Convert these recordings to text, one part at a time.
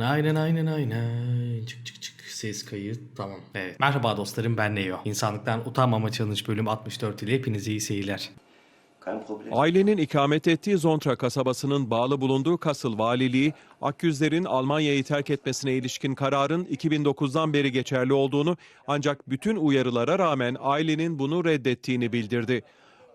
Aynen aynen aynen. Çık çık çık. Ses kayıt. Tamam. Evet. Merhaba dostlarım ben Neo. İnsanlıktan utanmama challenge bölüm 64 ile hepinize iyi seyirler. Ailenin ikamet ettiği Zontra kasabasının bağlı bulunduğu Kassel Valiliği, Akgüzler'in Almanya'yı terk etmesine ilişkin kararın 2009'dan beri geçerli olduğunu ancak bütün uyarılara rağmen ailenin bunu reddettiğini bildirdi.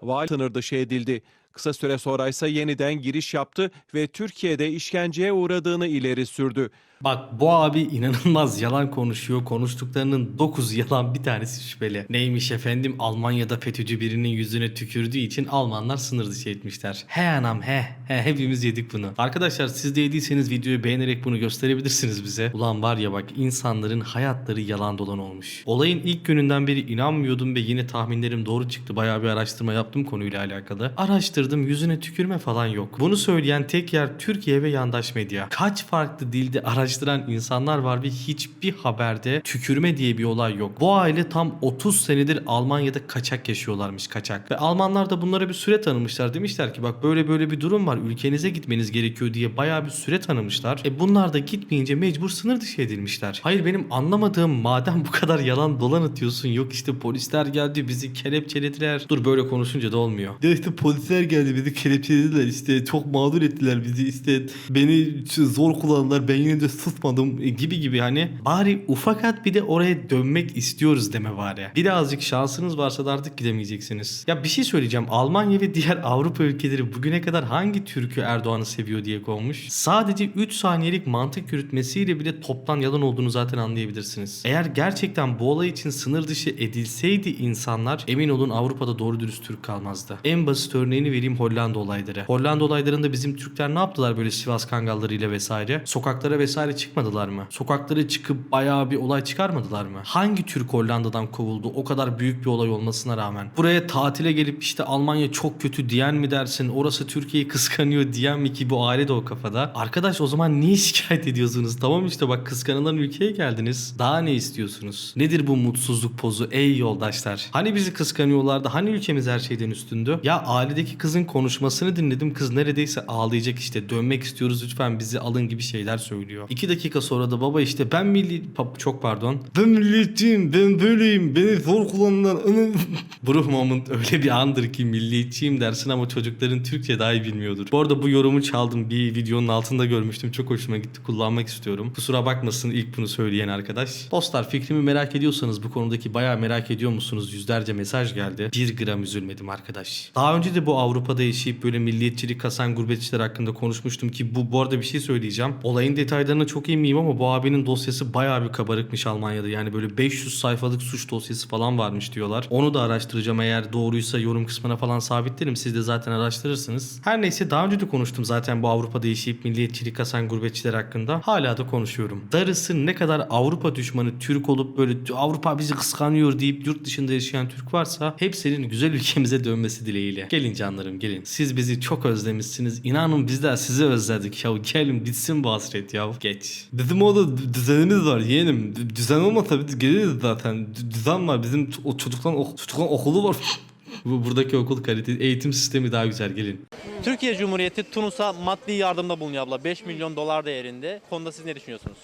Vali sınır dışı edildi. Kısa süre sonra ise yeniden giriş yaptı ve Türkiye'de işkenceye uğradığını ileri sürdü. Bak bu abi inanılmaz yalan konuşuyor. Konuştuklarının 9 yalan bir tanesi şüpheli. Neymiş efendim Almanya'da FETÖ'cü birinin yüzüne tükürdüğü için Almanlar sınır dışı etmişler. He anam he. He hepimiz yedik bunu. Arkadaşlar siz de yediyseniz videoyu beğenerek bunu gösterebilirsiniz bize. Ulan var ya bak insanların hayatları yalan dolan olmuş. Olayın ilk gününden beri inanmıyordum ve yine tahminlerim doğru çıktı. Bayağı bir araştırma yaptım konuyla alakalı. Araştırdım yüzüne tükürme falan yok. Bunu söyleyen tek yer Türkiye ve yandaş medya. Kaç farklı dilde araştıran insanlar var ve hiçbir haberde tükürme diye bir olay yok. Bu aile tam 30 senedir Almanya'da kaçak yaşıyorlarmış kaçak. Ve Almanlar da bunlara bir süre tanımışlar. Demişler ki bak böyle böyle bir durum var ülkenize gitmeniz gerekiyor diye bayağı bir süre tanımışlar. E bunlar da gitmeyince mecbur sınır dışı edilmişler. Hayır benim anlamadığım madem bu kadar yalan dolan atıyorsun yok işte polisler geldi bizi kelepçelediler. Dur böyle konuşunca da olmuyor. Ya işte polisler geldi bizi kelepçelediler işte çok mağdur ettiler bizi işte beni zor kullandılar ben yine de susmadım e, gibi gibi hani bari ufakat bir de oraya dönmek istiyoruz deme var ya. Birazcık şansınız varsa da artık gidemeyeceksiniz. Ya bir şey söyleyeceğim Almanya ve diğer Avrupa ülkeleri bugüne kadar hangi Türk'ü Erdoğan'ı seviyor diye konmuş. Sadece 3 saniyelik mantık yürütmesiyle bile toptan yalan olduğunu zaten anlayabilirsiniz. Eğer gerçekten bu olay için sınır dışı edilseydi insanlar emin olun Avrupa'da doğru dürüst Türk kalmazdı. En basit örneğini vereyim Hollanda olayları. Hollanda olaylarında bizim Türkler ne yaptılar böyle Sivas kangallarıyla vesaire? Sokaklara vesaire çıkmadılar mı? Sokaklara çıkıp bayağı bir olay çıkarmadılar mı? Hangi Türk Hollanda'dan kovuldu o kadar büyük bir olay olmasına rağmen? Buraya tatile gelip işte Almanya çok kötü diyen mi dersin? Orası Türkiye'yi kıskanıyor diyen mi ki bu aile de o kafada? Arkadaş o zaman niye şikayet ediyorsunuz? Tamam işte bak kıskanılan ülkeye geldiniz. Daha ne istiyorsunuz? Nedir bu mutsuzluk pozu ey yoldaşlar? Hani bizi kıskanıyorlardı? Hani ülkemiz her şeyden üstündü? Ya ailedeki kızın konuşmasını dinledim. Kız neredeyse ağlayacak işte. Dönmek istiyoruz lütfen bizi alın gibi şeyler söylüyor. İki dakika sonra da baba işte ben milli... Çok pardon. Ben milliyetçiyim. Ben böyleyim. Beni zor kullanırlar. bu moment öyle bir andır ki milliyetçiyim dersin ama çocukların Türkçe dahi bilmiyordur. Bu arada bu yorumu çaldım. Bir videonun altında görmüştüm. Çok hoşuma gitti. Kullanmak istiyorum. Kusura bakmasın ilk bunu söyleyen arkadaş. Dostlar fikrimi merak ediyorsanız bu konudaki bayağı merak ediyor musunuz? Yüzlerce mesaj geldi. Bir gram üzülmedim arkadaş. Daha önce de bu Avrupa'da yaşayıp böyle milliyetçilik kasan gurbetçiler hakkında konuşmuştum ki bu bu arada bir şey söyleyeceğim. Olayın detaylarına çok iyi miyim ama bu abinin dosyası bayağı bir kabarıkmış Almanya'da. Yani böyle 500 sayfalık suç dosyası falan varmış diyorlar. Onu da araştıracağım eğer doğruysa yorum kısmına falan sabitlerim. Siz de zaten araştırırsınız. Her neyse daha önce de konuştum zaten bu Avrupa'da yaşayıp milliyetçilik kasan gurbetçiler hakkında. Hala da konuşuyorum. Darısı ne kadar Avrupa düşmanı Türk olup böyle Avrupa bizi kıskanıyor deyip yurt dışında yaşayan Türk varsa hepsinin güzel ülkemize dönmesi dileğiyle. Gelin canlarım gelin. Siz bizi çok özlemişsiniz. İnanın biz de sizi özledik ya. Gelin bitsin bu hasret ya. Geç. Bizim orada düzenimiz var yeğenim. Düzen olmasa biz geliriz zaten. Düzen var. Bizim o çocukların, ok- çocukların okulu var. Bu buradaki okul kalite eğitim sistemi daha güzel gelin. Türkiye Cumhuriyeti Tunus'a maddi yardımda bulunuyor abla. 5 milyon dolar değerinde. Konuda siz ne düşünüyorsunuz?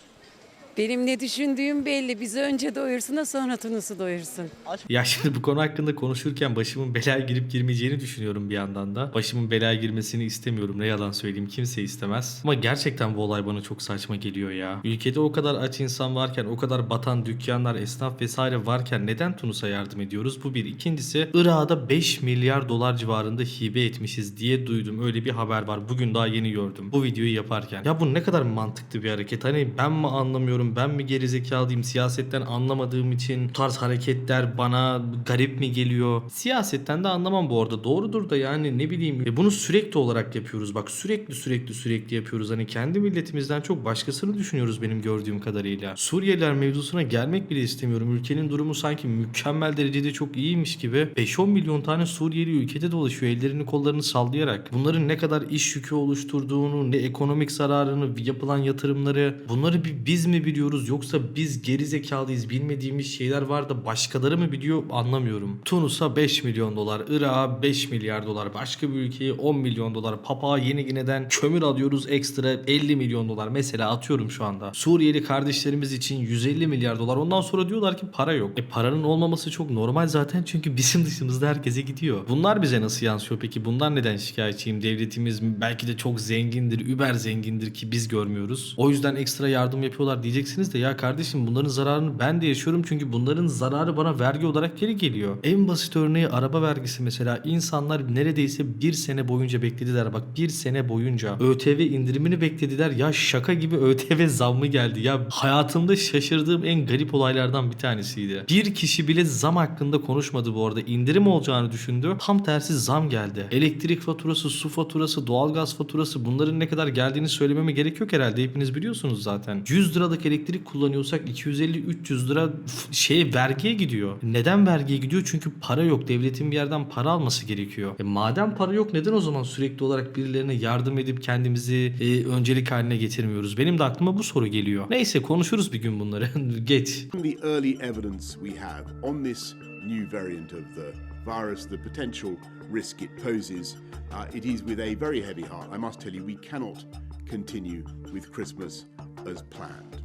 Benim ne düşündüğüm belli. Bizi önce doyursun da sonra Tunus'u doyursun. Ya şimdi bu konu hakkında konuşurken başımın belaya girip girmeyeceğini düşünüyorum bir yandan da. Başımın belaya girmesini istemiyorum ne yalan söyleyeyim kimse istemez. Ama gerçekten bu olay bana çok saçma geliyor ya. Ülkede o kadar aç insan varken o kadar batan dükkanlar, esnaf vesaire varken neden Tunus'a yardım ediyoruz? Bu bir. İkincisi Irak'a 5 milyar dolar civarında hibe etmişiz diye duydum. Öyle bir haber var. Bugün daha yeni gördüm. Bu videoyu yaparken. Ya bu ne kadar mantıklı bir hareket. Hani ben mi anlamıyorum, ben mi gerizekalıyım, siyasetten anlamadığım için bu tarz hareketler bana garip mi geliyor? Siyasetten de anlamam bu arada. Doğrudur da yani ne bileyim. E bunu sürekli olarak yapıyoruz. Bak sürekli sürekli sürekli yapıyoruz. Hani kendi milletimizden çok başkasını düşünüyoruz benim gördüğüm kadarıyla. Suriyeliler mevzusuna gelmek bile istemiyorum. Ülkenin durumu sanki mükemmel derecede çok iyiymiş gibi. 5-10 milyon tane Suriyeli ülkede dolaşıyor. Ellerini kollarını sallayarak. Bunların ne kadar iş yükü oluşturduğunu, ne ekonomik zararını, yapılan yatırımları bunları bir biz mi biliyoruz? Biliyoruz yoksa biz geri zekalıyız bilmediğimiz şeyler var da başkaları mı biliyor anlamıyorum. Tunus'a 5 milyon dolar, Irak'a 5 milyar dolar, başka bir ülkeye 10 milyon dolar, Papua Yeni Gine'den kömür alıyoruz ekstra 50 milyon dolar mesela atıyorum şu anda. Suriyeli kardeşlerimiz için 150 milyar dolar ondan sonra diyorlar ki para yok. E paranın olmaması çok normal zaten çünkü bizim dışımızda herkese gidiyor. Bunlar bize nasıl yansıyor peki? Bundan neden şikayetçiyim? Devletimiz belki de çok zengindir, über zengindir ki biz görmüyoruz. O yüzden ekstra yardım yapıyorlar diyeceksiniz de ya kardeşim bunların zararını ben de yaşıyorum çünkü bunların zararı bana vergi olarak geri geliyor. En basit örneği araba vergisi mesela. İnsanlar neredeyse bir sene boyunca beklediler. Bak bir sene boyunca ÖTV indirimini beklediler. Ya şaka gibi ÖTV zammı geldi. Ya hayatımda şaşırdığım en garip olaylardan bir tanesiydi. Bir kişi bile zam hakkında konuşmadı bu arada. İndirim olacağını düşündü. Tam tersi zam geldi. Elektrik faturası, su faturası, doğalgaz faturası bunların ne kadar geldiğini söylememe gerek yok herhalde. Hepiniz biliyorsunuz zaten. 100 liralık elektrik kullanıyorsak 250-300 lira şey vergiye gidiyor. Neden vergiye gidiyor? Çünkü para yok. Devletin bir yerden para alması gerekiyor. E madem para yok neden o zaman sürekli olarak birilerine yardım edip kendimizi e, öncelik haline getirmiyoruz? Benim de aklıma bu soru geliyor. Neyse konuşuruz bir gün bunları. Geç. The early evidence we have on this new variant of the virus, the potential risk it poses, uh, it is with a very heavy heart. I must tell you, we cannot continue with Christmas as planned.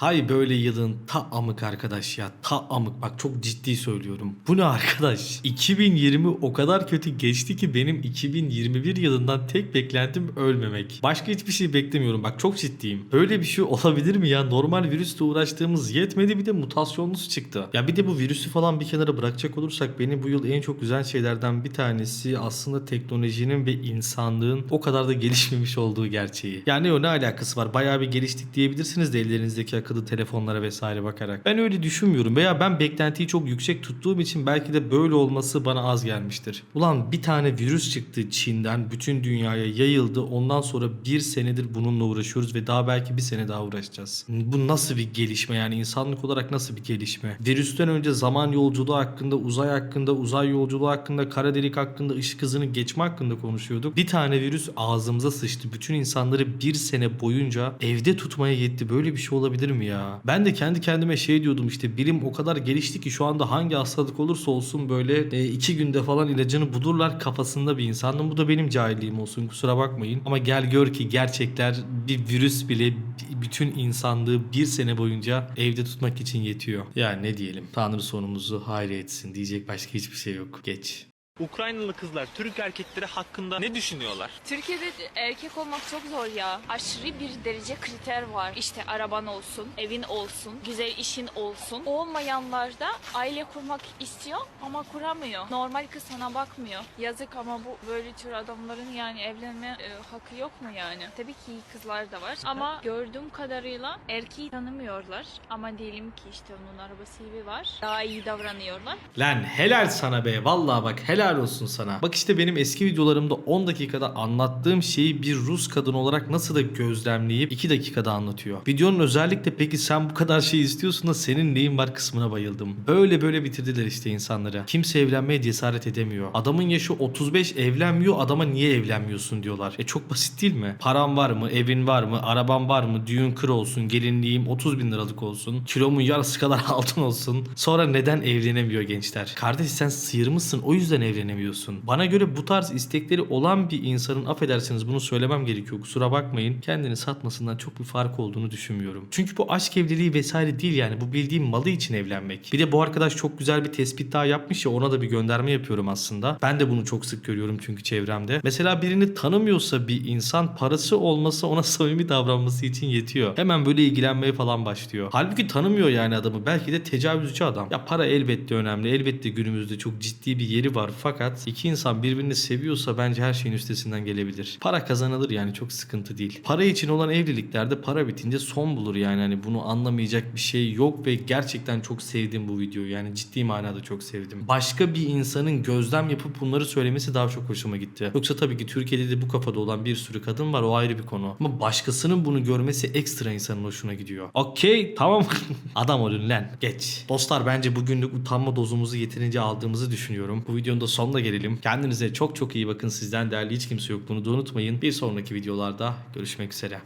Hay böyle yılın ta amık arkadaş ya ta amık bak çok ciddi söylüyorum. Bu ne arkadaş? 2020 o kadar kötü geçti ki benim 2021 yılından tek beklentim ölmemek. Başka hiçbir şey beklemiyorum bak çok ciddiyim. Böyle bir şey olabilir mi ya? Normal virüsle uğraştığımız yetmedi bir de mutasyonlusu çıktı. Ya bir de bu virüsü falan bir kenara bırakacak olursak beni bu yıl en çok güzel şeylerden bir tanesi aslında teknolojinin ve insanlığın o kadar da gelişmemiş olduğu gerçeği. Yani o ne alakası var? Bayağı bir geliştik diyebilirsiniz de ellerinizdeki akıllı telefonlara vesaire bakarak. Ben öyle düşünmüyorum veya ben beklentiyi çok yüksek tuttuğum için belki de böyle olması bana az gelmiştir. Ulan bir tane virüs çıktı Çin'den bütün dünyaya yayıldı. Ondan sonra bir senedir bununla uğraşıyoruz ve daha belki bir sene daha uğraşacağız. Bu nasıl bir gelişme yani insanlık olarak nasıl bir gelişme? Virüsten önce zaman yolculuğu hakkında, uzay hakkında, uzay yolculuğu hakkında, kara delik hakkında, ışık hızını geçme hakkında konuşuyorduk. Bir tane virüs ağzımıza sıçtı. Bütün insanları bir sene boyunca evde tutmaya yetti. Böyle bir şey olabilir mi ya? Ben de kendi kendime şey diyordum işte bilim o kadar gelişti ki şu anda hangi hastalık olursa olsun böyle e, iki günde falan ilacını bulurlar kafasında bir insandım. Bu da benim cahilliğim olsun kusura bakmayın. Ama gel gör ki gerçekler bir virüs bile bütün insanlığı bir sene boyunca evde tutmak için yetiyor. Ya ne diyelim Tanrı sonumuzu hayır etsin diyecek başka hiçbir şey yok. Geç. Ukraynalı kızlar Türk erkekleri hakkında ne düşünüyorlar? Türkiye'de erkek olmak çok zor ya. Aşırı bir derece kriter var. İşte araban olsun, evin olsun, güzel işin olsun. Olmayanlar da aile kurmak istiyor ama kuramıyor. Normal kız sana bakmıyor. Yazık ama bu böyle tür adamların yani evlenme e, hakkı yok mu yani? Tabii ki iyi kızlar da var ama gördüğüm kadarıyla erkeği tanımıyorlar. Ama diyelim ki işte onun arabası iyi var. Daha iyi davranıyorlar. Lan helal sana be. Vallahi bak helal olsun sana. Bak işte benim eski videolarımda 10 dakikada anlattığım şeyi bir Rus kadın olarak nasıl da gözlemleyip 2 dakikada anlatıyor. Videonun özellikle peki sen bu kadar şey istiyorsun da senin neyin var kısmına bayıldım. Böyle böyle bitirdiler işte insanları. Kimse evlenmeye cesaret edemiyor. Adamın yaşı 35 evlenmiyor adama niye evlenmiyorsun diyorlar. E çok basit değil mi? Param var mı? Evin var mı? Araban var mı? Düğün kır olsun. Gelinliğim 30 bin liralık olsun. Kilomun yarısı kadar altın olsun. Sonra neden evlenemiyor gençler? Kardeş sen sıyırmışsın o yüzden evlenemiyorsun. Bana göre bu tarz istekleri olan bir insanın affedersiniz bunu söylemem gerekiyor. Kusura bakmayın. Kendini satmasından çok bir fark olduğunu düşünmüyorum. Çünkü bu aşk evliliği vesaire değil yani. Bu bildiğim malı için evlenmek. Bir de bu arkadaş çok güzel bir tespit daha yapmış ya ona da bir gönderme yapıyorum aslında. Ben de bunu çok sık görüyorum çünkü çevremde. Mesela birini tanımıyorsa bir insan parası olması ona samimi davranması için yetiyor. Hemen böyle ilgilenmeye falan başlıyor. Halbuki tanımıyor yani adamı. Belki de tecavüzcü adam. Ya para elbette önemli. Elbette günümüzde çok ciddi bir yeri var. Fakat iki insan birbirini seviyorsa bence her şeyin üstesinden gelebilir. Para kazanılır yani çok sıkıntı değil. Para için olan evliliklerde para bitince son bulur yani. Hani bunu anlamayacak bir şey yok ve gerçekten çok sevdim bu videoyu. Yani ciddi manada çok sevdim. Başka bir insanın gözlem yapıp bunları söylemesi daha çok hoşuma gitti. Yoksa tabii ki Türkiye'de de bu kafada olan bir sürü kadın var o ayrı bir konu. Ama başkasının bunu görmesi ekstra insanın hoşuna gidiyor. Okey tamam. Adam olun lan geç. Dostlar bence bugünlük utanma dozumuzu yeterince aldığımızı düşünüyorum. Bu videonun da sonuna gelelim. Kendinize çok çok iyi bakın. Sizden değerli hiç kimse yok bunu da unutmayın. Bir sonraki videolarda görüşmek üzere.